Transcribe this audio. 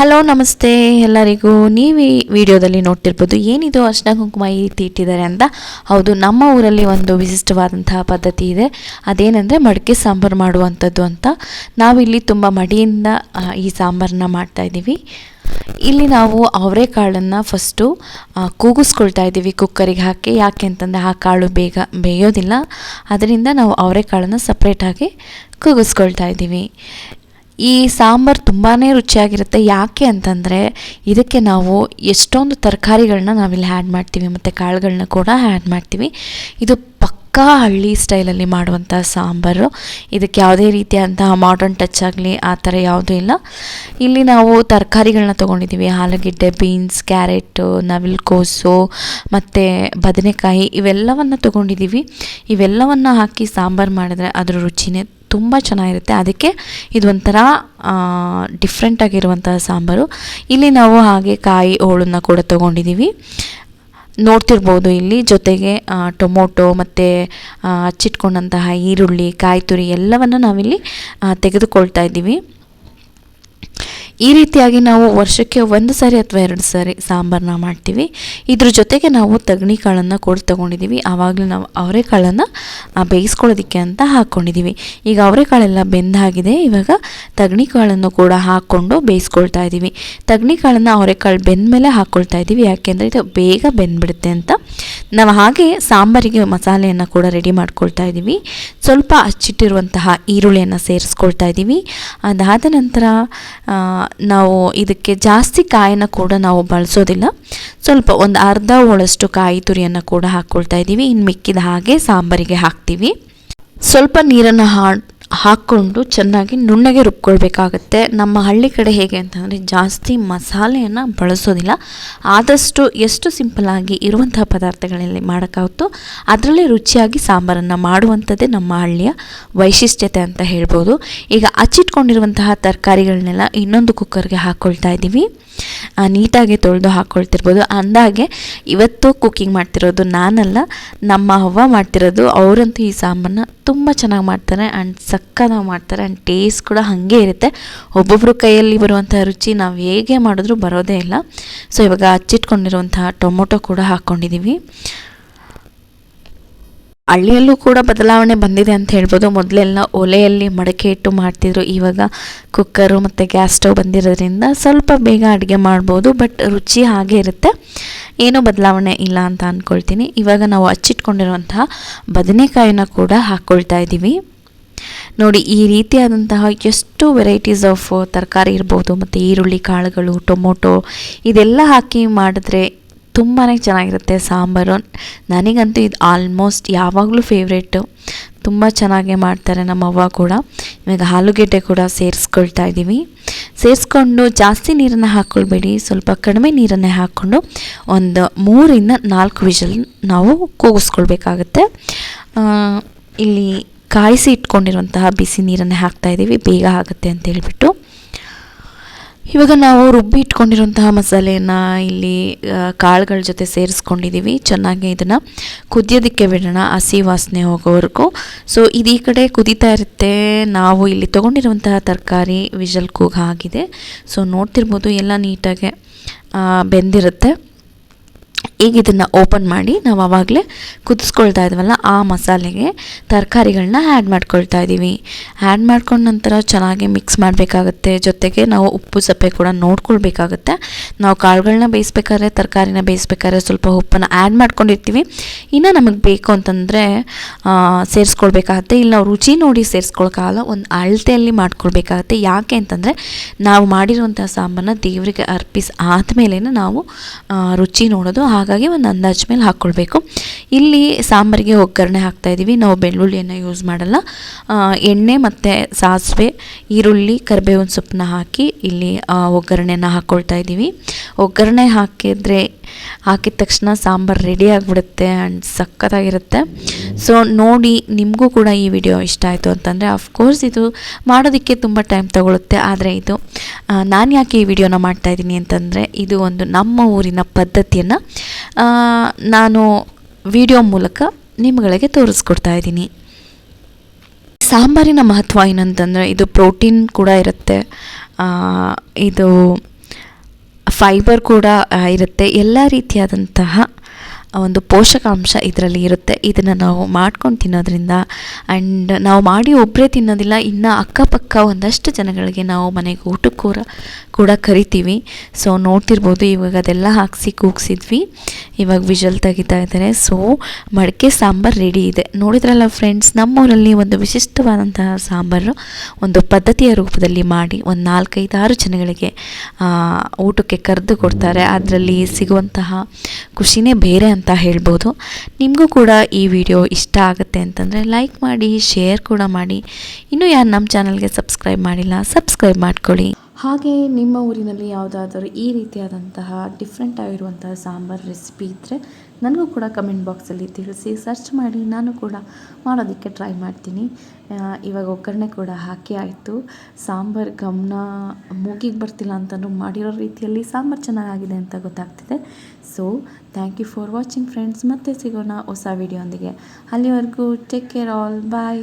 Hello, ನಮಸ್ತೆ ಎಲ್ಲರಿಗೂ. ನೀವು ಈ ವಿಡಿಯೋದಲ್ಲಿ ನೋಡ್ತಿರ್ಬೋದು ಏನಿದು ಅರ್ಶನ ಕುಂಕುಮ ಈ ರೀತಿ ಇಟ್ಟಿದ್ದಾರೆ ಅಂತ. ಹೌದು, ನಮ್ಮ ಊರಲ್ಲಿ ಒಂದು ವಿಶಿಷ್ಟವಾದಂತಹ ಪದ್ಧತಿ ಇದೆ. ಅದೇನೆಂದರೆ ಮಡಿಕೆ ಸಾಂಬಾರು ಮಾಡುವಂಥದ್ದು ಅಂತ. ನಾವಿಲ್ಲಿ ತುಂಬ ಮಡಿಯಿಂದ ಈ ಸಾಂಬಾರನ್ನ ಮಾಡ್ತಾ ಇದ್ದೀವಿ. ಇಲ್ಲಿ ನಾವು ಅವರೆಕಾಳನ್ನು ಫಸ್ಟು ಕೂಗಿಸ್ಕೊಳ್ತಾ ಇದ್ದೀವಿ ಕುಕ್ಕರಿಗೆ ಹಾಕಿ. ಯಾಕೆ ಅಂತಂದರೆ ಆ ಕಾಳು ಬೇಗ ಬೇಯೋದಿಲ್ಲ. ಅದರಿಂದ ನಾವು ಅವರೆಕಾಳನ್ನು ಸಪ್ರೇಟಾಗಿ ಕೂಗಿಸ್ಕೊಳ್ತಾ ಇದ್ದೀವಿ. ಈ ಸಾಂಬಾರು ತುಂಬಾ ರುಚಿಯಾಗಿರುತ್ತೆ. ಯಾಕೆ ಅಂತಂದರೆ ಇದಕ್ಕೆ ನಾವು ಎಷ್ಟೊಂದು ತರಕಾರಿಗಳನ್ನ ನಾವಿಲ್ಲಿ ಆ್ಯಡ್ ಮಾಡ್ತೀವಿ, ಮತ್ತು ಕಾಳುಗಳನ್ನ ಕೂಡ ಆ್ಯಡ್ ಮಾಡ್ತೀವಿ. ಇದು ಪಕ್ಕಾ ಹಳ್ಳಿ ಸ್ಟೈಲಲ್ಲಿ ಮಾಡುವಂಥ ಸಾಂಬಾರು. ಇದಕ್ಕೆ ಯಾವುದೇ ರೀತಿಯಾದಂತಹ ಮಾಡರ್ನ್ ಟಚ್ ಆಗಲಿ ಆ ಥರ ಯಾವುದೂ ಇಲ್ಲ. ಇಲ್ಲಿ ನಾವು ತರಕಾರಿಗಳನ್ನ ತೊಗೊಂಡಿದ್ದೀವಿ. ಆಲೂಗೆಡ್ಡೆ ಬೀನ್ಸ್ ಕ್ಯಾರೆಟು ನವಿಲುಕೋಸು, ಮತ್ತು ಬದನೆಕಾಯಿ ಇವೆಲ್ಲವನ್ನು ತೊಗೊಂಡಿದ್ದೀವಿ. ಇವೆಲ್ಲವನ್ನು ಹಾಕಿ ಸಾಂಬಾರು ಮಾಡಿದ್ರೆ ಅದರ ರುಚಿನೇ ತುಂಬ ಚೆನ್ನಾಗಿರುತ್ತೆ. ಅದಕ್ಕೆ ಇದೊಂಥರ ಡಿಫ್ರೆಂಟ್ ಸಾಂಬಾರು. ಇಲ್ಲಿ ನಾವು ಹಾಗೆ ಕಾಯಿ ಹೋಳನ್ನು ಕೂಡ ತೊಗೊಂಡಿದ್ದೀವಿ ನೋಡ್ತಿರ್ಬೋದು ಇಲ್ಲಿ ಜೊತೆಗೆ ಟೊಮೊಟೊ ಮತ್ತು ಹಚ್ಚಿಟ್ಕೊಂಡಂತಹ ಈರುಳ್ಳಿ ಕಾಯಿ ತುರಿ ಎಲ್ಲವನ್ನು ನಾವಿಲ್ಲಿ ತೆಗೆದುಕೊಳ್ತಾ ಇದ್ದೀವಿ. ಈ ರೀತಿಯಾಗಿ ನಾವು ವರ್ಷಕ್ಕೆ ಒಂದು ಸಾರಿ ಅಥವಾ ಎರಡು ಸಾರಿ ಸಾಂಬಾರನ್ನ ಮಾಡ್ತೀವಿ. ಇದ್ರ ಜೊತೆಗೆ ನಾವು ತಗಣಿ ಕಾಳನ್ನು ಕೂಡ ತೊಗೊಂಡಿದ್ದೀವಿ ಆವಾಗಲೂ ನಾವು ಅವರೆಕಾಳನ್ನು ಬೇಯಿಸ್ಕೊಳ್ಳೋದಕ್ಕೆ ಅಂತ ಹಾಕ್ಕೊಂಡಿದ್ದೀವಿ ಈಗ ಅವರೆಕಾಳೆಲ್ಲ ಬೆಂದಾಗಿದೆ. ಇವಾಗ ತಗಣಿ ಕಾಳನ್ನು ಕೂಡ ಹಾಕ್ಕೊಂಡು ಬೇಯಿಸ್ಕೊಳ್ತಾ ಇದ್ದೀವಿ ತಗಣಿ ಕಾಳನ್ನು ಅವರೆಕಾಳು ಬೆಂದ ಮೇಲೆ ಹಾಕ್ಕೊಳ್ತಾ ಇದ್ದೀವಿ ಯಾಕೆಂದರೆ ಇದು ಬೇಗ ಬೆಂದ್ಬಿಡುತ್ತೆ ಅಂತ ನಾವು ಹಾಗೆ ಸಾಂಬಾರಿಗೆ ಮಸಾಲೆಯನ್ನು ಕೂಡ ರೆಡಿ ಮಾಡ್ಕೊಳ್ತಾ ಇದ್ದೀವಿ. ಸ್ವಲ್ಪ ಹಚ್ಚಿಟ್ಟಿರುವಂತಹ ಈರುಳ್ಳಿಯನ್ನು ಸೇರಿಸ್ಕೊಳ್ತಾ ಇದ್ದೀವಿ. ಅದಾದ ನಂತರ ನಾವು ಇದಕ್ಕೆ ಜಾಸ್ತಿ ಕಾಯನ್ನು ಕೂಡ ನಾವು ಬಳಸೋದಿಲ್ಲ. ಸ್ವಲ್ಪ ಒಂದು ಅರ್ಧ ಹೋಳಷ್ಟು ಕಾಯಿ ತುರಿಯನ್ನು ಕೂಡ ಹಾಕ್ಕೊಳ್ತಾ ಇದ್ದೀವಿ. ಇನ್ನು ಮಿಕ್ಕಿದ ಹಾಗೆ ಸಾಂಬಾರಿಗೆ ಹಾಕ್ತೀವಿ. ಸ್ವಲ್ಪ ನೀರನ್ನು ಹಾ ಹಾಕ್ಕೊಂಡು ಚೆನ್ನಾಗಿ ನುಣ್ಣಗೆ ರುಬ್ಕೊಳ್ಬೇಕಾಗತ್ತೆ. ನಮ್ಮ ಹಳ್ಳಿ ಕಡೆ ಹೇಗೆ ಅಂತಂದರೆ ಜಾಸ್ತಿ ಮಸಾಲೆಯನ್ನು ಬಳಸೋದಿಲ್ಲ. ಆದಷ್ಟು ಎಷ್ಟು ಸಿಂಪಲಾಗಿ ಇರುವಂತಹ ಪದಾರ್ಥಗಳಲ್ಲಿ ಮಾಡೋಕ್ಕಾಗುತ್ತೋ ಅದರಲ್ಲೇ ರುಚಿಯಾಗಿ ಸಾಂಬಾರನ್ನು ಮಾಡುವಂಥದ್ದೇ ನಮ್ಮ ಹಳ್ಳಿಯ ವೈಶಿಷ್ಟ್ಯತೆ ಅಂತ ಹೇಳ್ಬೋದು. ಈಗ ಹಚ್ಚಿಟ್ಕೊಂಡಿರುವಂತಹ ತರಕಾರಿಗಳನ್ನೆಲ್ಲ ಇನ್ನೊಂದು ಕುಕ್ಕರ್ಗೆ ಹಾಕ್ಕೊಳ್ತಾ ಇದ್ದೀವಿ. ನೀಟಾಗಿ ತೊಳೆದು ಹಾಕ್ಕೊಳ್ತಿರ್ಬೋದು ಅಂದಾಗೆ ಇವತ್ತು ಕುಕ್ಕಿಂಗ್ ಮಾಡ್ತಿರೋದು ನಾನಲ್ಲ, ನಮ್ಮ ಅವ್ವ ಮಾಡ್ತಿರೋದು, ಅವರಂತೂ ಈ ಸಾಂಬಾರನ್ನ ತುಂಬ ಚೆನ್ನಾಗಿ ಮಾಡ್ತಾರೆ ಆ್ಯಂಡ್ ಸಕ್ಕತ್ತಾಗಿ ಮಾಡ್ತಾರೆ ಆ್ಯಂಡ್ ಟೇಸ್ಟ್ ಕೂಡ ಹಾಗೆ ಇರುತ್ತೆ. ಒಬ್ಬೊಬ್ಬರು ಕೈಯಲ್ಲಿ ಬರುವಂಥ ರುಚಿ ನಾವು ಹೇಗೆ ಮಾಡಿದ್ರೂ ಬರೋದೇ ಇಲ್ಲ. ಸೊ ಇವಾಗ ಹಚ್ಚಿಟ್ಕೊಂಡಿರುವಂಥ ಟೊಮೊಟೊ ಕೂಡ ಹಾಕ್ಕೊಂಡಿದ್ದೀವಿ ಹಳ್ಳಿಯಲ್ಲೂ ಕೂಡ ಬದಲಾವಣೆ ಬಂದಿದೆ ಅಂತ ಹೇಳ್ಬೋದು. ಮೊದಲೆಲ್ಲ ಒಲೆಯಲ್ಲಿ ಮಡಕೆ ಇಟ್ಟು ಮಾಡ್ತಿದ್ರು. ಇವಾಗ ಕುಕ್ಕರು ಮತ್ತು ಗ್ಯಾಸ್ ಸ್ಟವ್ ಬಂದಿರೋದ್ರಿಂದ ಸ್ವಲ್ಪ ಬೇಗ ಅಡುಗೆ ಮಾಡ್ಬೋದು ಬಟ್ ರುಚಿ ಹಾಗೆ ಇರುತ್ತೆ. ಏನೂ ಬದಲಾವಣೆ ಇಲ್ಲ ಅಂತ ಅಂದ್ಕೊಳ್ತೀನಿ ಇವಾಗ ನಾವು ಹಚ್ಚಿಟ್ಕೊಂಡಿರುವಂತಹ ಬದನೆಕಾಯಿನ ಕೂಡ ಹಾಕ್ಕೊಳ್ತಾ ಇದ್ದೀವಿ. ನೋಡಿ, ಈ ರೀತಿಯಾದಂತಹ ಎಷ್ಟು ವೆರೈಟೀಸ್ ಆಫ್ ತರಕಾರಿ ಇರ್ಬೋದು, ಮತ್ತು ಈರುಳ್ಳಿ, ಕಾಳುಗಳು, ಟೊಮೊಟೊ ಇದೆಲ್ಲ ಹಾಕಿ ಮಾಡಿದ್ರೆ ತುಂಬಾ ಚೆನ್ನಾಗಿರುತ್ತೆ ಸಾಂಬಾರು. ನನಗಂತೂ ಇದು ಆಲ್ಮೋಸ್ಟ್ ಯಾವಾಗಲೂ ಫೇವ್ರೇಟು ತುಂಬ ಚೆನ್ನಾಗೇ ಮಾಡ್ತಾರೆ ನಮ್ಮ ಅವ್ವ ಕೂಡ. ಇವಾಗ ಆಲೂಗೆಡ್ಡೆ ಕೂಡ ಸೇರಿಸ್ಕೊಳ್ತಾ ಇದ್ದೀವಿ. ಸೇರಿಸ್ಕೊಂಡು ಜಾಸ್ತಿ ನೀರನ್ನು ಹಾಕ್ಕೊಳ್ಬೇಡಿ ಸ್ವಲ್ಪ ಕಡಿಮೆ ನೀರನ್ನೇ ಹಾಕ್ಕೊಂಡು ಒಂದು ಮೂರಿಂದ ನಾಲ್ಕು ವಿಷಲ್ ನಾವು ಕೂಗಿಸ್ಕೊಳ್ಬೇಕಾಗತ್ತೆ. ಇಲ್ಲಿ ಕಾಯಿಸಿ ಇಟ್ಕೊಂಡಿರುವಂತಹ ಬಿಸಿ ನೀರನ್ನೇ ಹಾಕ್ತಾ ಇದ್ದೀವಿ. ಬೇಗ ಆಗುತ್ತೆ ಅಂತ ಹೇಳ್ಬಿಟ್ಟು. ಇವಾಗ ನಾವು ರುಬ್ಬಿ ಇಟ್ಕೊಂಡಿರುವಂತಹ ಮಸಾಲೆಯನ್ನು ಇಲ್ಲಿ ಕಾಳುಗಳ ಜೊತೆ ಸೇರಿಸ್ಕೊಂಡಿದ್ದೀವಿ ಚೆನ್ನಾಗಿ ಇದನ್ನು ಕುದಿಯೋದಕ್ಕೆ ಬಿಡೋಣ, ಹಸಿ ವಾಸನೆ ಹೋಗೋವರೆಗೂ. ಸೊ ಇದು ಈ ಕಡೆ ಕುದೀತಾ ಇರುತ್ತೆ. ನಾವು ಇಲ್ಲಿ ತೊಗೊಂಡಿರುವಂತಹ ತರಕಾರಿ ವಿಜಲ್ ಕೂಗ ಆಗಿದೆ. ಸೊ ನೋಡ್ತಿರ್ಬೋದು, ಎಲ್ಲ ನೀಟಾಗಿ ಬೆಂದಿರುತ್ತೆ. ಈಗ ಇದನ್ನು ಓಪನ್ ಮಾಡಿ ನಾವು ಆವಾಗಲೇ ಕುದಿಸ್ಕೊಳ್ತಾ ಇದ್ವಲ್ಲ ಆ ಮಸಾಲೆಗೆ ತರಕಾರಿಗಳನ್ನ ಆ್ಯಡ್ ಮಾಡ್ಕೊಳ್ತಾ ಇದ್ದೀವಿ ಆ್ಯಡ್ ಮಾಡ್ಕೊಂಡ ನಂತರ ಚೆನ್ನಾಗಿ ಮಿಕ್ಸ್ ಮಾಡಬೇಕಾಗತ್ತೆ. ಜೊತೆಗೆ ನಾವು ಉಪ್ಪು, ಸಪ್ಪೆ ಕೂಡ ನೋಡ್ಕೊಳ್ಬೇಕಾಗತ್ತೆ. ನಾವು ಕಾಳುಗಳನ್ನ ಬೇಯಿಸ್ಬೇಕಾದ್ರೆ ತರಕಾರಿನ ಬೇಯಿಸ್ಬೇಕಾದ್ರೆ ಸ್ವಲ್ಪ ಉಪ್ಪನ್ನು ಆ್ಯಡ್ ಮಾಡ್ಕೊಂಡಿರ್ತೀವಿ. ಇನ್ನು ನಮಗೆ ಬೇಕು ಅಂತಂದರೆ ಸೇರಿಸ್ಕೊಳ್ಬೇಕಾಗತ್ತೆ. ಇಲ್ಲಿ ನಾವು ರುಚಿ ನೋಡಿ ಸೇರಿಸ್ಕೊಳಕ್ಕಾಗಲ್ಲ ಒಂದು ಅಳತೆಯಲ್ಲಿ ಮಾಡ್ಕೊಳ್ಬೇಕಾಗತ್ತೆ. ಯಾಕೆ ಅಂತಂದರೆ, ನಾವು ಮಾಡಿರುವಂಥ ಸಾಂಬಾರನ್ನ ದೇವರಿಗೆ ಅರ್ಪಿಸಿ ಆದಮೇಲೆ ನಾವು ರುಚಿ ನೋಡೋದು ಹಾಗಾಗಿ ಒಂದು ಅಂದಾಜು ಮೇಲೆ ಹಾಕ್ಕೊಳ್ಬೇಕು ಇಲ್ಲಿ ಸಾಂಬಾರಿಗೆ ಒಗ್ಗರಣೆ ಹಾಕ್ತಾ ಇದ್ದೀವಿ ನಾವು ಬೆಳ್ಳುಳ್ಳಿಯನ್ನು ಯೂಸ್ ಮಾಡಲ್ಲ. ಎಣ್ಣೆ ಮತ್ತು ಸಾಸಿವೆ, ಈರುಳ್ಳಿ, ಕರಿಬೇವಿನ ಸೊಪ್ಪನ್ನ ಹಾಕಿ ಇಲ್ಲಿ ಒಗ್ಗರಣೆಯನ್ನು ಹಾಕ್ಕೊಳ್ತಾ ಇದ್ದೀವಿ ಒಗ್ಗರಣೆ ಹಾಕಿದರೆ ಹಾಕಿದ ತಕ್ಷಣ ಸಾಂಬಾರು ರೆಡಿ ಆಗಿಬಿಡುತ್ತೆ ಆ್ಯಂಡ್ ಸಖತ್ತಾಗಿರುತ್ತೆ. ಸೊ ನೋಡಿ ನಿಮಗೂ ಕೂಡ ಈ ವಿಡಿಯೋ ಇಷ್ಟ ಆಯಿತು ಅಂತಂದರೆ ಅಫ್ಕೋರ್ಸ್ ಇದು ಮಾಡೋದಕ್ಕೆ ತುಂಬ ಟೈಮ್ ತಗೊಳ್ಳುತ್ತೆ ಆದರೆ ಇದು ನಾನು ಯಾಕೆ ಈ ವಿಡಿಯೋನ ಮಾಡ್ತಾ ಇದ್ದೀನಿ ಅಂತಂದರೆ, ಇದು ಒಂದು ನಮ್ಮ ಊರಿನ ಪದ್ಧತಿಯನ್ನು ನಾನು ವಿಡಿಯೋ ಮೂಲಕ ನಿಮ್ಗಳಿಗೆ ತೋರಿಸ್ಕೊಡ್ತಾ ಇದ್ದೀನಿ. ಸಾಂಬಾರಿನ ಮಹತ್ವ ಏನಂತಂದರೆ, ಇದು ಪ್ರೋಟೀನ್ ಕೂಡ ಇರುತ್ತೆ. ಇದು ಫೈಬರ್ ಕೂಡ ಇರುತ್ತೆ. ಎಲ್ಲ ರೀತಿಯಾದಂತಹ ಒಂದು ಪೋಷಕಾಂಶ ಇದರಲ್ಲಿ ಇರುತ್ತೆ. ಇದನ್ನು ನಾವು ಮಾಡ್ಕೊಂಡು ತಿನ್ನೋದ್ರಿಂದ ಆ್ಯಂಡ್ ನಾವು ಮಾಡಿ ಒಬ್ಬರೇ ತಿನ್ನೋದಿಲ್ಲ, ಇನ್ನು ಅಕ್ಕಪಕ್ಕ ಒಂದಷ್ಟು ಜನಗಳಿಗೆ ನಾವು ಮನೆಗೆ ಊಟಕ್ಕೂರ ಕೂಡ ಕರಿತೀವಿ. ಸೊ ನೋಡ್ತಿರ್ಬೋದು, ಇವಾಗ ಅದೆಲ್ಲ ಹಾಕಿಸಿ ಕೂಗ್ಸಿದ್ವಿ. ಇವಾಗ ವಿಜಲ್ ತೆಗಿತಾ ಇದ್ದಾರೆ. ಸೊ ಮಡಕೆ ಸಾಂಬಾರು ರೆಡಿ ಇದೆ. ನೋಡಿದ್ರಲ್ಲ ಫ್ರೆಂಡ್ಸ್ ನಮ್ಮೂರಲ್ಲಿ ಒಂದು ವಿಶಿಷ್ಟವಾದಂತಹ ಸಾಂಬಾರು ಒಂದು ಪದ್ಧತಿಯ ರೂಪದಲ್ಲಿ ಮಾಡಿ ಒಂದು ನಾಲ್ಕೈದಾರು ಜನಗಳಿಗೆ ಊಟಕ್ಕೆ ಕರೆದು ಕೊಡ್ತಾರೆ. ಅದರಲ್ಲಿ ಸಿಗುವಂತಹ ಖುಷಿನೇ ಬೇರೆ ಅಂತ ಹೇಳ್ಬೋದು. ನಿಮಗೂ ಕೂಡ ಈ ವಿಡಿಯೋ ಇಷ್ಟ ಆಗುತ್ತೆ ಅಂತಂದರೆ ಲೈಕ್ ಮಾಡಿ ಶೇರ್ ಕೂಡ ಮಾಡಿ. ಇನ್ನೂ ಯಾರು ನಮ್ಮ ಚಾನಲ್ಗೆ ಸಬ್ಸ್ಕ್ರೈಬ್ ಮಾಡಿಲ್ಲ ಸಬ್ಸ್ಕ್ರೈಬ್ ಮಾಡ್ಕೊಳ್ಳಿ. ಹಾಗೆ ನಿಮ್ಮ ಊರಿನಲ್ಲಿ ಯಾವುದಾದರೂ ಈ ರೀತಿಯಾದಂತಹ ಡಿಫ್ರೆಂಟ್ ಆಗಿರುವಂತಹ ಸಾಂಬಾರು ರೆಸಿಪಿ ಇದ್ದರೆ ನನಗೂ ಕೂಡ ಕಮೆಂಟ್ ಬಾಕ್ಸಲ್ಲಿ ತಿಳಿಸಿ ಸರ್ಚ್ ಮಾಡಿ. ನಾನು ಕೂಡ ಮಾಡೋದಕ್ಕೆ ಟ್ರೈ ಮಾಡ್ತೀನಿ. ಇವಾಗ ಒಗ್ಗರಣೆ ಕೂಡ ಹಾಕಿ ಆಯಿತು. ಸಾಂಬಾರು ಗಮನ ಮೂಗಿಗೆ ಬರ್ತಿಲ್ಲ ಅಂತಲೂ ಮಾಡಿರೋ ರೀತಿಯಲ್ಲಿ ಸಾಂಬಾರು ಚೆನ್ನಾಗಿದೆ ಅಂತ ಗೊತ್ತಾಗ್ತಿದೆ. So thank you for watching friends ಮತ್ತೆ ಸಿಗೋಣ ಹೊಸ ವಿಡಿಯೋ ಒಂದಿಗೆ. ಅಲ್ಲಿವರೆಗೂ ಟೇಕ್ ಕೇರ್ ಆಲ್ ಬಾಯ್